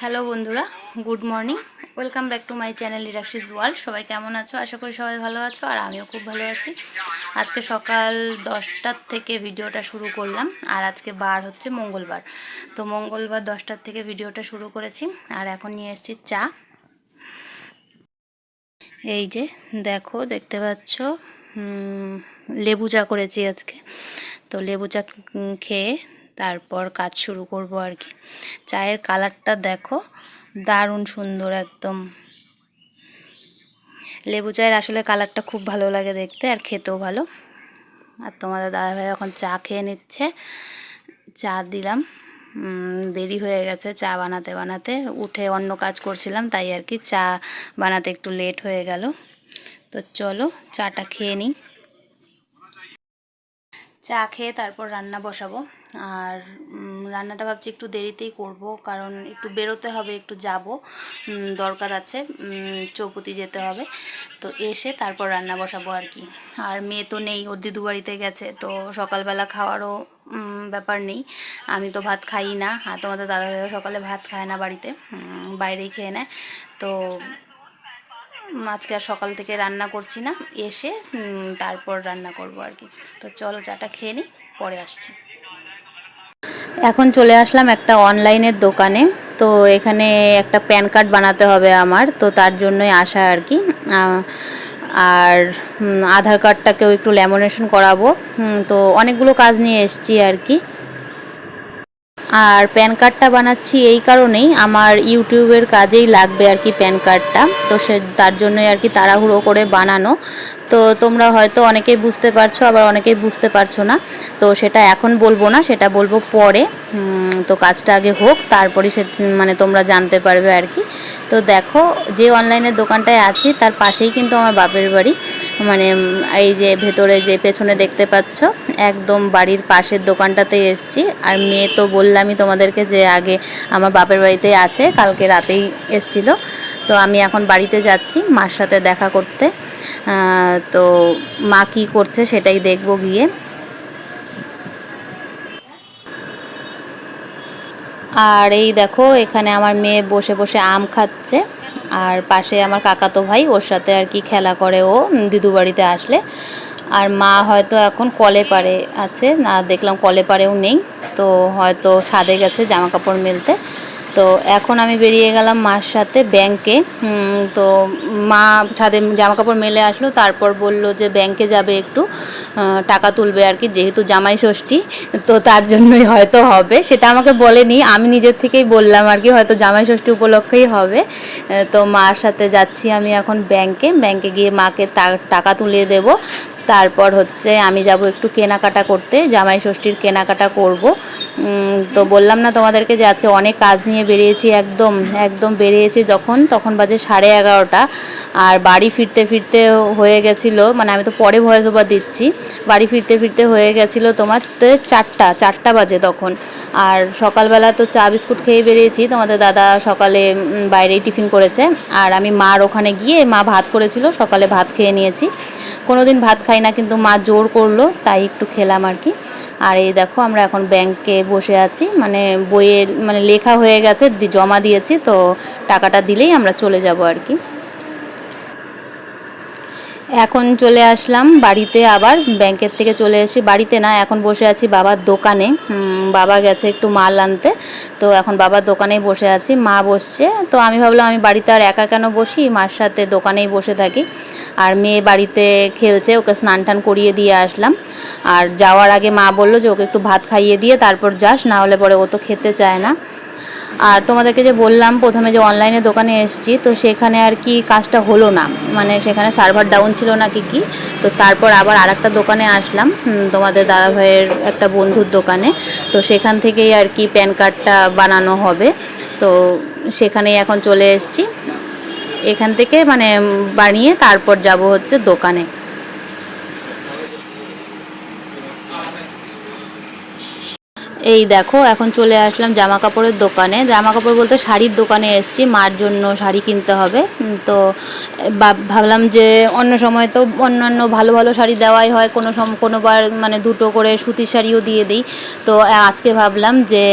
Hello বন্ধুরা, good morning. Welcome back to my channel Liraxis world. সবাই কেমন আছো? আশা করি সবাই ভালো আছো, আর আমিও খুব ভালো আছি। আজকে সকাল দশটার থেকে ভিডিওটা শুরু করলাম, আর আজকে বার হচ্ছে মঙ্গলবার। তো মঙ্গলবার দশটার থেকে ভিডিওটা শুরু করেছি, আর এখন নিয়ে এসেছি চা। এই যে, দেখো, দেখতে পাচ্ছ লেবু চা করেছি আজকে। তো লেবু চা খেয়ে তারপর কাজ শুরু করব আর কি। চায়ের কালারটা দেখো, দারুণ সুন্দর একদম। লেবু চায়ের আসলে কালারটা খুব ভালো লাগে দেখতে আর খেতেও ভালো। আর তোমাদের দাদা দাদাভাই এখন চা খেয়ে নিচ্ছে। চা দিলাম। দেরি হয়ে গেছে চা বানাতে বানাতে। উঠে অন্য কাজ করছিলাম, তাই আর কি চা বানাতে একটু লেট হয়ে গেল। তো চলো, চাটা খেয়ে নিই। চা খেয়ে তারপর রান্না বসাবো। আর রান্নাটা ভাবছি একটু দেরিতেই করব, কারণ একটু বেরোতে হবে, একটু যাব দরকার আছে চৌপতি যেতে হবে। তো এসে তারপর রান্না বসাবো আর কি। আর মেয়ে তো নেই, ওর দিদু বাড়িতে গেছে, তো সকালবেলা খাওয়ারও ব্যাপার নেই। আমি তো ভাত খাই না, আর তোমাদের দাদাভাইও সকালে ভাত খায় না বাড়িতে বাইরেই খেয়ে নেয়। তো আজকে আর সকাল থেকে রান্না করছি না। এসে তারপর রান্না করব আর কি। তো চলো চাটা খেয়ে নিই, পরে আসছি। এখন চলে আসলাম একটা অনলাইনের দোকানে। তো এখানে একটা প্যান কার্ড বানাতে হবে আমার। তো তার জন্যই আসা আর কি। আর আধার কার্ডটাকেও একটু ল্যামিনেশন করাবো। তো অনেকগুলো কাজ নিয়ে এসেছি আর কি। আর প্যান কার্ডটা বানাচ্ছি এই কারণেই আমার ইউটিউবের কাজেই লাগবে আর কি প্যান কার্ডটা। তো সে তার জন্যই আর কি তাড়াহুড়ো করে বানানো। তো তোমরা হয়তো অনেকেই বুঝতে পারছ, আবার অনেকেই বুঝতে পারছ না। তো সেটা এখন বলব না, সেটা বলব পরে। তো কাজটা আগে হোক তারপরে সে মানে তোমরা জানতে পারবে আর কি। তো দেখো, যে অনলাইনের দোকানটায় আছি, তার পাশেই কিন্তু আমার বাপের বাড়ি। মানে এই যে ভেতরে যে পেছনে দেখতে পাচ্ছ, একদম বাড়ির পাশের দোকানটাতে এসছি। আর মেয়ে তো বললামই তোমাদেরকে যে আগে আমার বাপের বাড়িতেই আছে, কালকে রাতেই এসছিল। তো আমি এখন বাড়িতে যাচ্ছি মার সাথে দেখা করতে। তো মা কী করছে সেটাই দেখব গিয়ে। আর এই দেখো, এখানে আমার মেয়ে বসে বসে আম খাচ্ছে। আর পাশে আমার কাকাতো ভাই, ওর সাথে আর কি খেলা করে ও দিদু বাড়িতে আসলে। আর মা হয়তো এখন কলে পারে আছে, না দেখলাম কলে পারেও নেই। তো হয়তো ছাদে গেছে জামা কাপড় মেলতে। তো এখন আমি বেরিয়ে গেলাম মার সাথে ব্যাংকে তো মা ছাদে জামা কাপড় মেলে আসলো, তারপর বলল যে ব্যাংকে যাবে একটু টাকা তুলবে আর কি, যেহেতু জামাই ষষ্ঠী, তো তার জন্যই হয়তো হবে। সেটা আমাকে বলেনি, আমি নিজের থেকেই বললাম আর কি, হয়তো জামাই ষষ্ঠী উপলক্ষেই হবে। তো মার সাথে যাচ্ছি আমি এখন ব্যাংকে ব্যাংকে গিয়ে মাকে টাকা তুলিয়ে দেব। তারপর হচ্ছে আমি যাব একটু কেনাকাটা করতে, জামাই ষষ্ঠীর কেনাকাটা করব। তো বললাম না তোমাদেরকে যে আজকে অনেক কাজ নিয়ে বেরিয়েছি, একদম একদম বেরিয়েছি যখন, তখন বাজে সাড়ে এগারোটা। আর বাড়ি ফিরতে ফিরতে হয়ে গেছিল মানে আমি তো পরে ভয়েস ওভার দিচ্ছি, বাড়ি ফিরতে ফিরতে হয়ে গেছিল তোমার চারটা চারটা বাজে তখন। আর সকালবেলা তো চা বিস্কুট খেয়ে বেরিয়েছি, তোমাদের দাদা সকালে বাইরেই টিফিন করেছে। আর আমি মার ওখানে গিয়ে মা ভাত করেছিল, সকালে ভাত খেয়ে নিয়েছি। কোনোদিন ভাত খাই না, কিন্তু মা জোর করল, তাই একটু খেলাম আর কি। আর এই দেখো, আমরা এখন ব্যাংকে বসে আছি মানে বইয়ের মানে লেখা হয়ে গেছে জমা দিয়েছি, তো টাকাটা দিলেই আমরা চলে যাব আর কি। এখন চলে আসলাম বাড়িতে আবার। ব্যাংকের থেকে চলে এসে বাড়িতে না, এখন বসে আছি বাবার দোকানে। বাবা গেছে একটু মাল আনতে। তো এখন বাবার দোকানেই বসে আছি, মা বসছে। তো আমি ভাবলাম আমি বাড়িতে আর একা কেন বসি? মার সাথে দোকানেই বসে থাকি। আর মেয়ে বাড়িতে খেলছে, ওকে স্নান টান করিয়ে দিয়ে আসলাম। আর যাওয়ার আগে মা বলল যে, ওকে একটু ভাত খাইয়ে দিয়ে তারপর যাস, না হলে পরে ও তো খেতে চায় না। আর তোমাদেরকে যে বললাম, প্রথমে যে অনলাইনে দোকানে এসেছি, তো সেখানে আর কি কাজটা হলো না। মানে সেখানে সার্ভার ডাউন ছিল না কি কি, তো তারপর আবার আরেকটা দোকানে আসলাম তোমাদের দাদা ভাইয়ের একটা বন্ধুর দোকানে। তো সেখান থেকেই আর কি প্যান কার্ডটা বানানো হবে। তো সেখানেই এখন চলে এসেছি। এখান থেকে মানে বানিয়ে তারপর যাব হচ্ছে দোকানে। এই দেখো, এখন চলে আসলাম জামা কাপড়ের দোকানে। জামা কাপড় বলতে শাড়ির দোকানে এসেছি, মার জন্য শাড়ি কিনতে হবে। তো ভাবলাম যে অন্য সময় তো অন্যান্য ভালো ভালো শাড়ি দেওয়াই হয়, কোনো সম, কোনোবার মানে দুটো করে সুতির শাড়িও দিয়ে দিই। তো আজকে ভাবলাম যে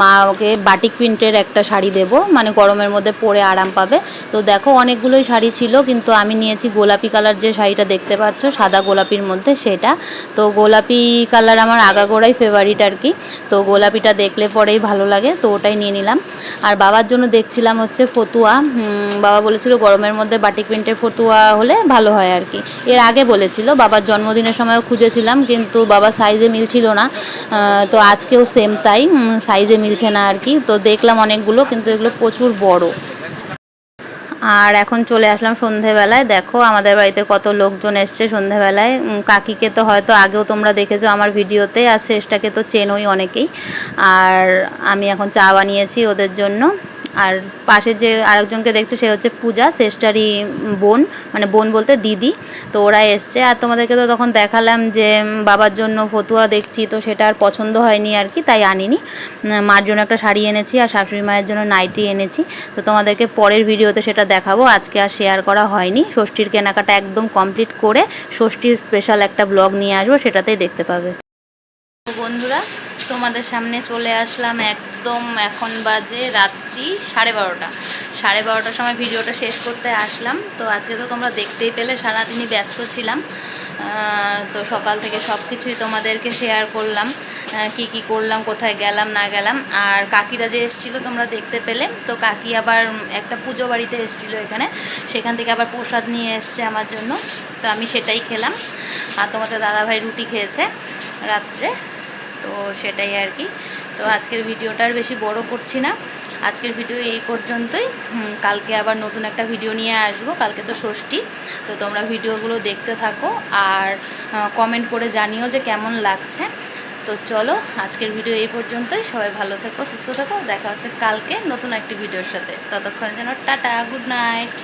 মা ওকে বাটিক প্রিন্টের একটা শাড়ি দেব মানে গরমের মধ্যে পরে আরাম পাবে। তো দেখো, অনেকগুলোই শাড়ি ছিল, কিন্তু আমি নিয়েছি গোলাপি কালার যে শাড়িটা দেখতে পাচ্ছ, সাদা গোলাপির মধ্যে সেটা। তো গোলাপি কালার আমার আগাগোড়াই ফেভারিট আর কি। তো গোলাপিটা দেখলে পরেই ভালো লাগে, তো ওটাই নিয়ে নিলাম। আর বাবার জন্য দেখছিলাম হচ্ছে ফতুয়া বাবা বলেছিল গরমের মধ্যে বাটিক প্রিন্টের ফতুয়া হলে ভালো হয় আর কি। এর আগে বলেছিল, বাবার জন্মদিনের সময়ও খুঁজেছিলাম, কিন্তু বাবা সাইজে মিলছিল না তো আজকেও সেম তাই সাইজে মিলছে না আর কি। তো দেখলাম অনেকগুলো, কিন্তু এগুলো প্রচুর বড়। আর এখন চলে আসলাম সন্ধেবেলায়। দেখো আমাদের বাড়িতে কত লোকজন এসছে সন্ধেবেলায়। কাকিকে তো হয়তো আগেও তোমরা দেখেছ আমার ভিডিওতে, আর শেষটাকে তো চেনোই অনেকেই। আর আমি এখন চা বানিয়েছি ওদের জন্য। আর পাশে যে আরেকজনকে দেখছ, সে হচ্ছে পূজা শেষটারই বোন মানে বোন বলতে দিদি। তো ওরা এসছে। আর তোমাদেরকে তো তখন দেখালাম যে বাবার জন্য ফতুয়া দেখছি, তো সেটা আর পছন্দ হয়নি আর কি, তাই আনিনি। মার জন্য একটা শাড়ি এনেছি আর শাশুড়ি মায়ের জন্য নাইটি এনেছি। তো তোমাদেরকে পরের ভিডিওতে সেটা দেখাবো। আজকে আর শেয়ার করা হয়নি। ষষ্ঠীর কেনাকাটা একদম কমপ্লিট করে ষষ্ঠীর স্পেশাল একটা ব্লগ নিয়ে আসব, সেটাতেই দেখতে পাবে। বন্ধুরা তোমাদের সামনে চলে আসলাম একদম এখন বাজে রাত্রি সাড়ে বারোটা। সাড়ে বারোটার সময় ভিডিওটা শেষ করতে আসলাম। তো আজকে তো তোমরা দেখতেই পেলে, সারাদিনই ব্যস্ত ছিলাম। তো সকাল থেকে সব কিছুই তোমাদেরকে শেয়ার করলাম। কি কি করলাম, কোথায় গেলাম, না গেলাম। আর কাকিরা যে এসেছিল, তোমরা দেখতে পেলে। তো কাকি আবার একটা পুজো বাড়িতে এসেছিল এখানে। সেখান থেকে আবার প্রসাদ নিয়ে এসছে আমার জন্য। তো আমি সেটাই খেলাম। আর তোমাদের দাদাভাই রুটি খেয়েছে রাত্রে। তো সেটাই আর কি। তো আজকের ভিডিওটা আর বেশি বড় করছি না। আজকের ভিডিও এই পর্যন্তই। কালকে আবার নতুন একটা ভিডিও নিয়ে আসব। কালকে তো ষষ্ঠী। তো তোমরা ভিডিওগুলো দেখতে থাকো আর কমেন্ট করে জানিও যে কেমন লাগছে। তো চলো, আজকের ভিডিও এই পর্যন্তই। সবাই ভালো থেকো, সুস্থ থেকো। দেখা হচ্ছে কালকে নতুন একটি ভিডিওর সাথে। ততক্ষণের জন্য টাটা, গুড নাইট।